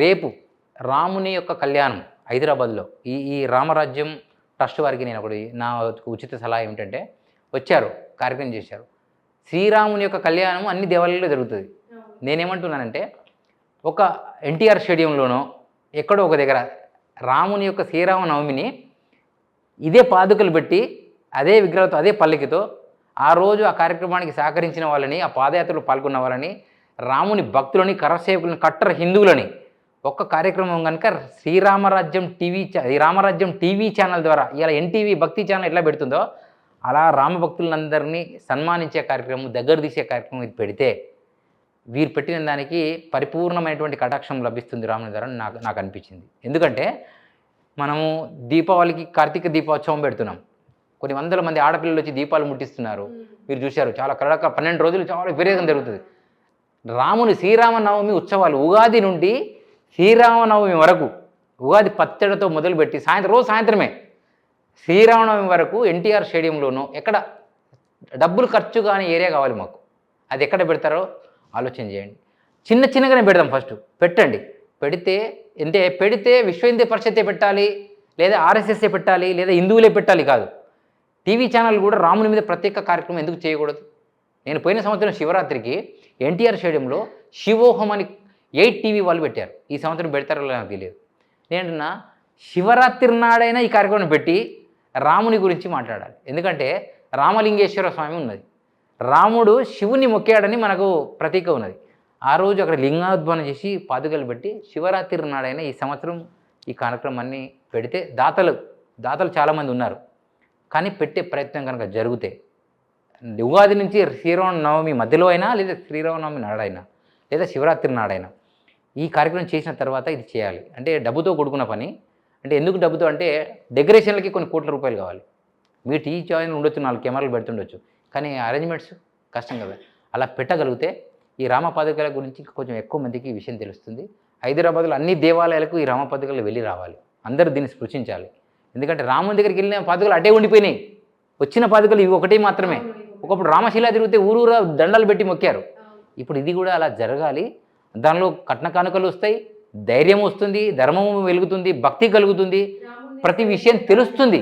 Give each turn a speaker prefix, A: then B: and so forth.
A: రేపు రాముని యొక్క కళ్యాణం హైదరాబాద్లో. ఈ ఈ రామరాజ్యం ట్రస్ట్ వారికి నేను ఒకటి నా ఉచిత సలహా ఏమిటంటే వచ్చారు కార్యక్రమం చేశారు. శ్రీరాముని యొక్క కళ్యాణం అన్ని దేవాలయాల్లో జరుగుతుంది. నేనేమంటున్నానంటే ఒక ఎన్టీఆర్ స్టేడియంలోనో ఎక్కడో ఒక దగ్గర రాముని యొక్క శ్రీరామనవమిని ఇదే పాదుకలు పెట్టి అదే విగ్రహంతో అదే పల్లకితో ఆ రోజు ఆ కార్యక్రమానికి సహకరించిన వాళ్ళని ఆ పాదయాత్రలో పాల్గొన్న వాళ్ళని రాముని భక్తులని కరసేవకులని కట్టర్ హిందువులని ఒక్క కార్యక్రమం కనుక శ్రీరామరాజ్యం టీవీ ఈ రామరాజ్యం టీవీ ఛానల్ ద్వారా ఇలా ఎన్టీవీ భక్తి ఛానల్ ఎట్లా పెడుతుందో అలా రామభక్తులందరినీ సన్మానించే కార్యక్రమం దగ్గర తీసే కార్యక్రమం ఇది పెడితే వీరు పెట్టిన దానికి పరిపూర్ణమైనటువంటి కటాక్షం లభిస్తుంది రాముని ద్వారా నాకు నాకు అనిపించింది. ఎందుకంటే మనము దీపావళికి కార్తీక దీపోత్సవం పెడుతున్నాం. కొన్ని వందల మంది ఆడపిల్లలు వచ్చి దీపాలు ముట్టిస్తున్నారు. మీరు చూశారు చాలా కడక పన్నెండు రోజులు చాలా విపరీతంగా జరుగుతుంది. రాముని శ్రీరామనవమి ఉత్సవాలు ఉగాది నుండి శ్రీరామనవమి వరకు ఉగాది పచ్చడితో మొదలుపెట్టి సాయంత్రం రోజు సాయంత్రమే శ్రీరామనవమి వరకు ఎన్టీఆర్ స్టేడియంలోనూ ఎక్కడ డబ్బులు ఖర్చు కాని ఏరియా కావాలి మాకు. అది ఎక్కడ పెడతారో ఆలోచన చేయండి. చిన్న చిన్నగానే పెడదాం ఫస్ట్. పెట్టండి. పెడితే అంటే పెడితే విశ్వ హిందూ పరిషత్తే పెట్టాలి లేదా ఆర్ఎస్ఎస్ఏ పెట్టాలి లేదా హిందువులే పెట్టాలి కాదు. టీవీ ఛానల్ కూడా రాముని మీద ప్రత్యేక కార్యక్రమం ఎందుకు చేయకూడదు? నేను పోయిన సంవత్సరం శివరాత్రికి ఎన్టీఆర్ స్టేడియంలో శివోహం అని ఎయిట్ టీవీ వాళ్ళు పెట్టారు. ఈ సంవత్సరం పెడతారో నాకు తెలియదు. నేనంటున్నా శివరాత్రి నాడైనా ఈ కార్యక్రమం పెట్టి రాముని గురించి మాట్లాడాలి. ఎందుకంటే రామలింగేశ్వర స్వామి ఉన్నది. రాముడు శివుని మొక్కాడని మనకు ప్రతీక ఉన్నది. ఆ రోజు అక్కడ లింగాధ్వానం చేసి పాదుకలు పెట్టి శివరాత్రి నాడైనా ఈ సంవత్సరం ఈ కార్యక్రమాన్ని పెడితే దాతలు దాతలు చాలామంది ఉన్నారు. కానీ పెట్టే ప్రయత్నం కనుక జరిగితే ఉగాది నుంచి శ్రీరామ నవమి మధ్యలో అయినా లేదా శ్రీరామనవమి నాడైనా లేదా శివరాత్రి నాడైనా ఈ కార్యక్రమం చేసిన తర్వాత ఇది చేయాలి. అంటే డబ్బుతో కూడుకున్న పని. అంటే ఎందుకు డబ్బుతో? అంటే డెకరేషన్లకి కొన్ని కోట్ల రూపాయలు కావాలి. మీ టీవీ ఛానల్ ఉండొచ్చు నాలుగు కెమెరాలు పెడుతుండొచ్చు. కానీ అరేంజ్మెంట్స్ కష్టం కదా. అలా పెట్టగలిగితే ఈ రామపాదుకల గురించి కొంచెం ఎక్కువ మందికి ఈ విషయం తెలుస్తుంది. హైదరాబాద్లో అన్ని దేవాలయాలకు ఈ రామపాదుకలు వెళ్ళి రావాలి. అందరూ దీన్ని స్పృశించాలి. ఎందుకంటే రాముని దగ్గరికి వెళ్ళిన పాదుకలు అటే ఉండిపోయినాయి. వచ్చిన పాదుకలు ఇవి ఒకటే మాత్రమే. ఒకప్పుడు రామశిలా తిరిగితే ఊరూరా దండలు పెట్టి మొక్కారు. ఇప్పుడు ఇది కూడా అలా జరగాలి. దానిలో కట్న కానుకలు వస్తాయి ధైర్యం వస్తుంది ధర్మము వెలుగుతుంది భక్తి కలుగుతుంది. ప్రతి విషయం తెలుస్తుంది.